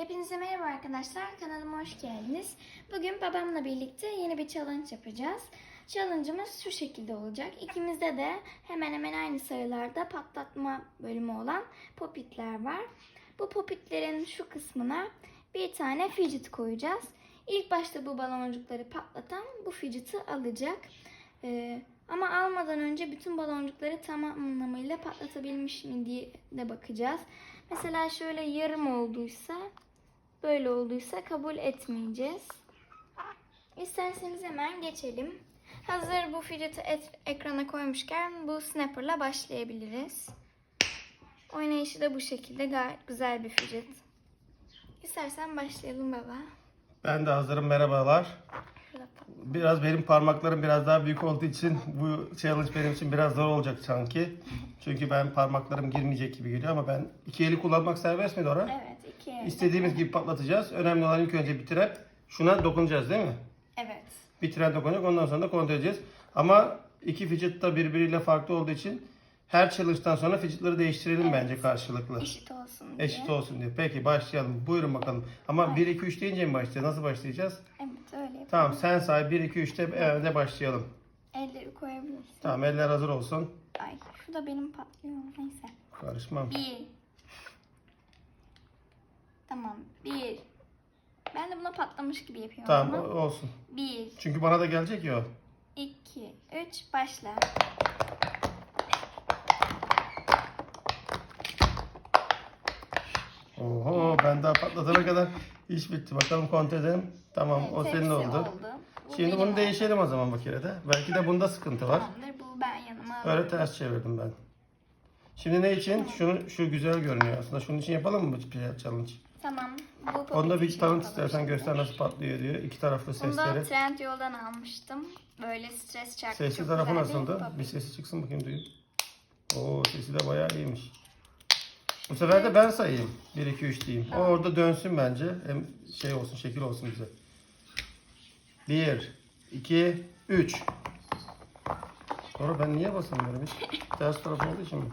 Hepinize merhaba arkadaşlar. Kanalıma hoş geldiniz. Bugün babamla birlikte yeni bir challenge yapacağız. Challenge'ımız şu şekilde olacak. İkimizde de hemen hemen aynı sayılarda patlatma bölümü olan popitler var. Bu popitlerin şu kısmına bir tane fidget koyacağız. İlk başta bu baloncukları patlatan bu fidget'i alacak. Ee, ama almadan önce bütün baloncukları tam anlamıyla patlatabilmiş mi diye de bakacağız. Mesela şöyle yarım olduysa, böyle olduysa kabul etmeyeceğiz. İsterseniz hemen geçelim. Hazır bu fidget'i et- ekrana koymuşken bu snapper'la başlayabiliriz. Oynayışı da bu şekilde gayet güzel bir fidget. İstersen başlayalım baba. Ben de hazırım merhabalar. Biraz benim parmaklarım biraz daha büyük olduğu için bu challenge benim için biraz zor olacak sanki. Çünkü ben parmaklarım girmeyecek gibi geliyor ama ben iki eli kullanmak serbest mi Dora? Evet, elde. İstediğimiz gibi patlatacağız. Önemli olan ilk önce bitiren şuna dokunacağız değil mi? Evet. Bitiren dokunacak ondan sonra da kontrol edeceğiz. Ama iki fidget da birbiriyle farklı olduğu için her challenge'dan sonra fidget'ları değiştirelim bence karşılıklı. Eşit olsun diye. Eşit olsun diye. Peki başlayalım. Buyurun bakalım. Ama 1 2 3 deyince mi başlayacağız? Nasıl başlayacağız? Evet, öyle yapalım. Tamam sen say 1 2 3'te evde başlayalım. Elleri koyabilirsin. Tamam eller hazır olsun. Ay, şu da benim patlıyor. Neyse. Karışmam. Bir. Tamam, bir. Ben de buna patlamış gibi yapıyorum Tamam ama. o- olsun. Bir, Çünkü bana da gelecek ya o. iki, üç, başla. Oho ben daha patlatana kadar iş bitti. Bakalım edelim. Tamam o Evet, senin hepsi oldu. Bu Şimdi benim bunu oldu. değişelim o zaman bir kere de. Belki de bunda sıkıntı var. Tamamdır, bu ben yanıma Öyle ters çevirdim ben. Şimdi ne için? Şunu şu güzel görünüyor aslında. Şunun için yapalım mı bu challenge? Tamam, bu Onda bir tanıt istersen göster nasıl patlıyor diyor. İki taraflı Bunu da sesleri. trend yoldan almıştım. Böyle stres çarkı Sesli tarafı nasıldı? Bir sesi çıksın bakayım duyayım. Oo sesi de bayağı iyiymiş. Bu sefer de ben sayayım. 1 2 3 diyeyim. O orada dönsün bence. Hem şey olsun, şekil olsun bize. 1 2 3 Sonra ben niye basamıyorum hiç? Ters taraf olduğu için mi?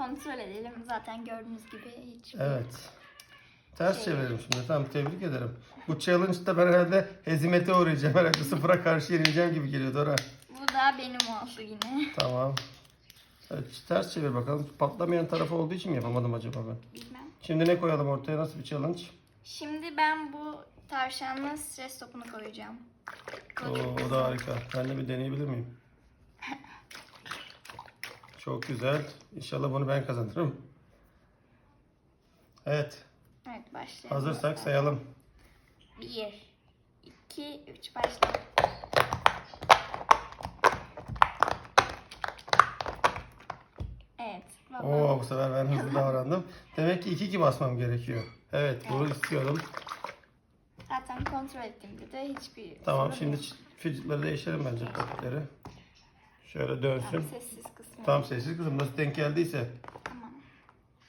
Kontrol edelim. Zaten gördüğünüz gibi hiç. Evet. Ters Şey- çevirelim şimdi. Tamam tebrik ederim. Bu challenge'da ben herhalde hezimete uğrayacağım. Herhalde sıfıra karşı yenileceğim gibi geliyor Dora. Bu da benim oldu yine. Tamam. Evet, ters çevir bakalım. Patlamayan tarafı olduğu için mi yapamadım acaba ben? Bilmem. Şimdi ne koyalım ortaya? Nasıl bir challenge? Şimdi ben bu tavşanla stres topunu koyacağım. Bu Oo, o güzel. da harika. Ben de bir deneyebilir miyim? Çok güzel. İnşallah bunu ben kazanırım. Evet. Evet başlayalım. Hazırsak sayalım. Bir, iki, üç başla. Evet. Baba. Oo bu sefer ben hızlı davrandım. Demek ki iki iki basmam gerekiyor. Evet bunu istiyordum. Zaten kontrol ettiğimde de hiçbir Tamam şimdi fidgetleri değiştirelim bence paketleri. Şöyle Tam dönsün. sessiz kısmı. Tam sessiz kızım nasıl denk geldiyse. Tamam.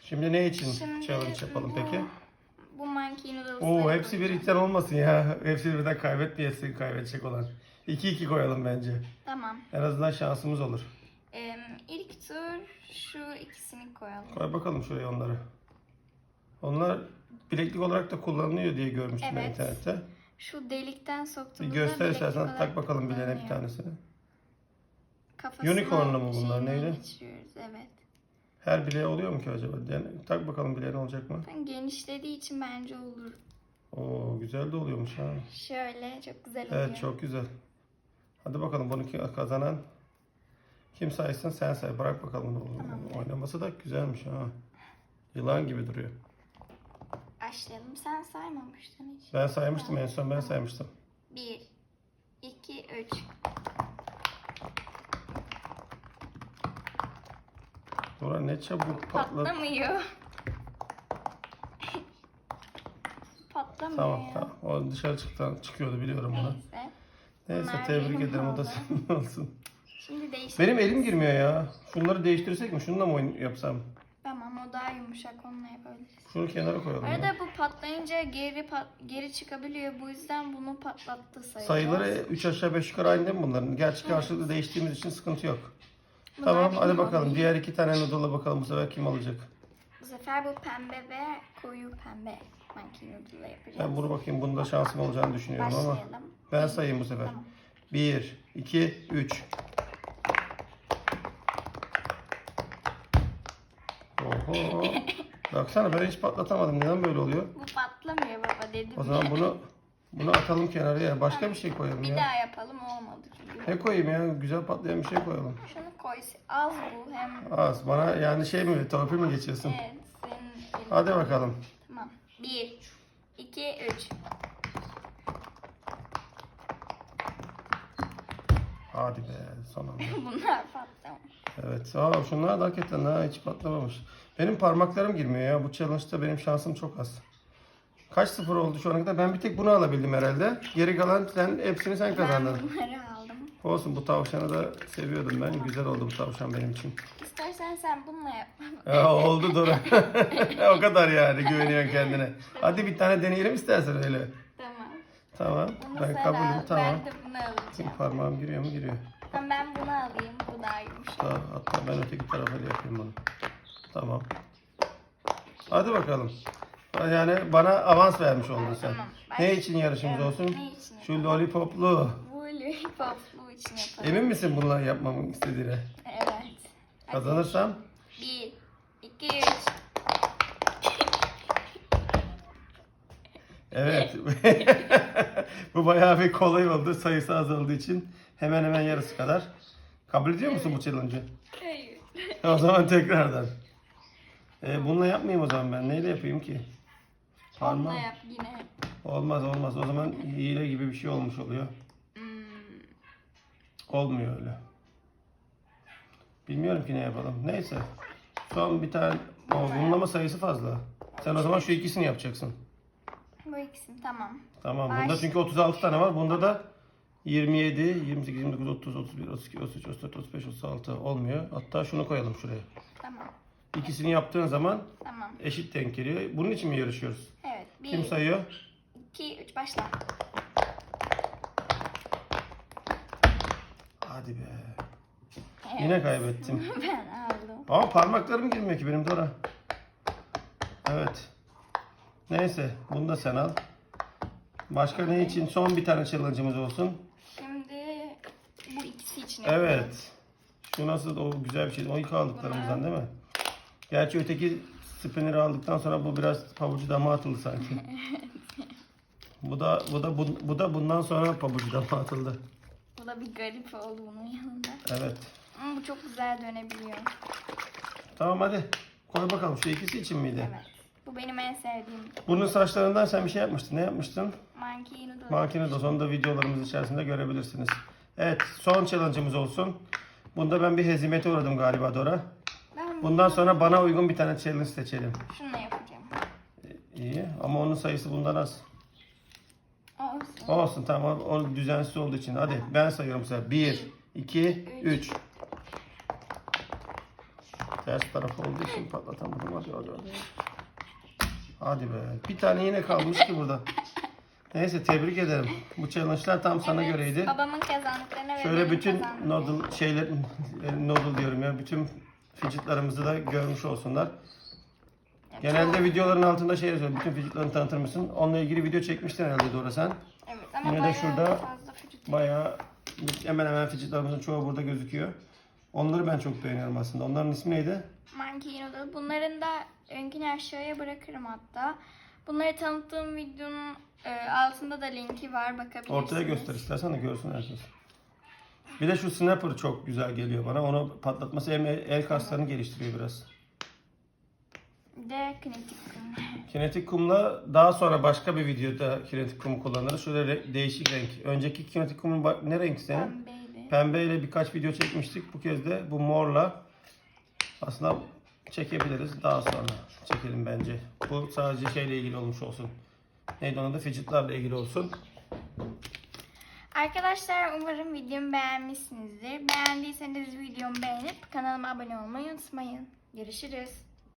Şimdi ne için Şimdi challenge yapalım bu- peki? Bu monkey noodles'ı Oo hepsi bir içten olmasın ya. Hepsi birden kaybetmeyesin kaybedecek olan. 2-2 koyalım bence. Tamam. En azından şansımız olur. Ee, ilk tur şu ikisini koyalım. Koy bakalım şuraya onları. Onlar bileklik olarak da kullanılıyor diye görmüştüm ben Evet. internette. Şu delikten Bir soktuğumuzda göster bileklik istersen tak bakalım bileğine bir tanesini. Kafasına Unicorn'lu mu bunlar, neydi? geçiriyoruz, Evet. Her bileğe oluyor mu ki acaba? Yani, tak bakalım bileğine olacak mı? Ben genişlediği için bence olur. Oo güzel de oluyormuş ha. Şöyle çok güzel oluyor. Evet çok güzel. Hadi bakalım bunu kazanan kim saysın sen say. Bırak bakalım ne olur. Oynaması da güzelmiş ha. Yılan gibi duruyor. Başlayalım. Sen saymamıştın hiç. Ben saymıştım en son ben saymıştım. 1, 2, 3. Nora ne çabuk patladı. Patlamıyor. Patlamıyor. Tamam tamam. O dışarı çıktan çıkıyordu biliyorum bunu. Neyse. Neyse Bunlar tebrik benim ederim o da oldu. senin olsun. Şimdi değiştir. Benim elim girmiyor ya. Şunları değiştirsek mi? Şununla mı oyun yapsam? Tamam o daha yumuşak onunla yapabiliriz. Şunu kenara koyalım. Arada bu patlayınca geri pat, geri çıkabiliyor. Bu yüzden bunu patlattı sayılır. Sayıları 3 aşağı 5 yukarı aynı değil mi bunların? Gerçi karşılıklı değiştiğimiz için sıkıntı yok. Bunlar Tamam benim hadi bakalım. hobim. Diğer iki tane noodle'a bakalım bu sefer kim alacak. Bu sefer bu pembe ve koyu pembe monkey noodle yapacağız. Ben bunu bakayım bunda şansım olacağını düşünüyorum ama. Başlayalım. Ben sayayım bu sefer. Tamam. 1, 2, 3. Oho. Baksana ben hiç patlatamadım. Neden böyle oluyor? Bu patlamıyor baba dedim. O zaman ya. bunu bunu atalım kenarıya. Başka bir şey koyalım Bir ya. daha yapalım olmadı çünkü. Ne koyayım ya? Güzel patlayan bir şey koyalım. Koy. Az bu hem. Az. Bana yani şey mi, torpil mi geçiyorsun? Evet senin. Hadi bakalım. Tamam. Bir, iki, üç. Hadi be son anda. Bunlar patlamış. Evet. Aa, şunlar da hakikaten daha hiç patlamamış. Benim parmaklarım girmiyor ya. Bu challenge'da benim şansım çok az. Kaç sıfır oldu şu ana kadar? Ben bir tek bunu alabildim herhalde. Geri kalan sen hepsini sen kazandın. Ben bunları aldım. Olsun bu tavşanı da seviyordum ben. Güzel oldu bu tavşan benim için. İstersen sen bununla yap. Ya oldu Dora. o kadar yani güveniyorsun kendine. Hadi bir tane deneyelim istersen öyle. tamam. Tamam. Bunu Ben kabulüm. Tamam. Ben de bunu alacağım. Parmağım giriyor mu? Giriyor. Tamam ben bunu alayım. Bu daha yumuşak. Hatta, hatta ben öteki tarafa da yapayım bunu. Tamam. Hadi bakalım. Yani bana avans vermiş oldun sen. Tamam. Ne için yarışımız olsun? ne için Şu lollipoplu. Bu lollipoplu için yapalım. Emin misin bununla yapmamı istediğine? Evet. Kazanırsam? Bir, iki, üç. Evet. Bu bayağı bir kolay oldu. Sayısı azaldığı için hemen hemen yarısı kadar. Kabul ediyor musun bu challenge'ı? Hayır. O zaman tekrardan. Ee, bununla yapmayayım o zaman ben. Neyle yapayım ki? Onunla Parmağım. yap yine. Olmaz olmaz. O zaman hile gibi bir şey olmuş oluyor. Olmuyor öyle. Bilmiyorum ki ne yapalım. Neyse. Son bir tane. O, bunun ama sayısı fazla. Sen o zaman şu ikisini yapacaksın. Bu ikisini tamam. Tamam. Baş- Bunda çünkü 36 tane var. Bunda da 27, 28, 29, 30, 31, 32, 33, 34, 35, 36 olmuyor. Hatta şunu koyalım şuraya. Tamam. İkisini yaptığın zaman Tamam. eşit denk geliyor. Bunun için mi yarışıyoruz? Evet. Bir, Kim sayıyor? iki, üç başla. Hadi be. Evet. Yine kaybettim. ben aldım. Ama parmaklarım girmiyor ki benim Dora. Evet. Neyse bunu da sen al. Başka ne için? Son bir tane challenge'ımız olsun. Şimdi bu ikisi için. Evet. Şu nasıl o güzel bir şey. O ilk aldıklarımızdan değil mi? Gerçi öteki spinner'ı aldıktan sonra bu biraz pabucu dama atıldı sanki. bu da bu da bu, bu da bundan sonra pabucu dama atıldı. Da bir garip oldu bunun yanında. Evet. Ama bu çok güzel dönebiliyor. Tamam hadi. Koy bakalım şu ikisi için miydi? Evet. Bu benim en sevdiğim Bunun saçlarından sen bir şey yapmıştın. Ne yapmıştın? monkey noodle. Makine de sonunda videolarımız içerisinde görebilirsiniz. Evet son challenge'ımız olsun. Bunda ben bir hezimete uğradım galiba Dora. Ben Bundan sonra bana uygun bir tane challenge seçelim. şununla yapacağım. İyi ama onun sayısı bundan az. Olsun. Olsun tamam o düzensiz olduğu için. Hadi ben sayıyorum size. 1, 2, 3. Ters taraf olduğu için patlatamadım. Hadi hadi hadi. Hadi be. Bir tane yine kalmış ki burada. Neyse tebrik ederim. Bu challenge'lar tam sana Evet, göreydi. Babamın kazandıklarına ve Şöyle benim bütün kazandığım- noodle şeyler noodle diyorum ya bütün fidgetlarımızı da görmüş olsunlar. Genelde videoların altında şey yazıyor. Bütün fidgetlarını tanıtır mısın? Onunla ilgili video çekmiştin herhalde Dora sen. Ama Yine de şurada Bayağı hemen hemen fidgetlarımızın çoğu burada gözüküyor. Onları ben çok beğeniyorum aslında. Onların ismi neydi? Monkey Noodle. Bunların da linkini aşağıya bırakırım hatta. Bunları tanıttığım videonun e, altında da linki var bakabilirsiniz. Ortaya göster istersen de görsün herkes. Bir de şu snapper çok güzel geliyor bana. Onu patlatması hem el kaslarını geliştiriyor biraz. Bir de kinetik. Kinetik kumla daha sonra başka bir videoda kinetik kumu kullanırız. Şöyle değişik renk. Önceki kinetik kumun ne renk senin? Pembeydi. Pembeyle birkaç video çekmiştik. Bu kez de bu morla aslında çekebiliriz. Daha sonra çekelim bence. Bu sadece şeyle ilgili olmuş olsun. Neydi onun adı? Fidgetlarla ilgili olsun. Arkadaşlar umarım videomu beğenmişsinizdir. Beğendiyseniz videomu beğenip kanalıma abone olmayı unutmayın. Görüşürüz.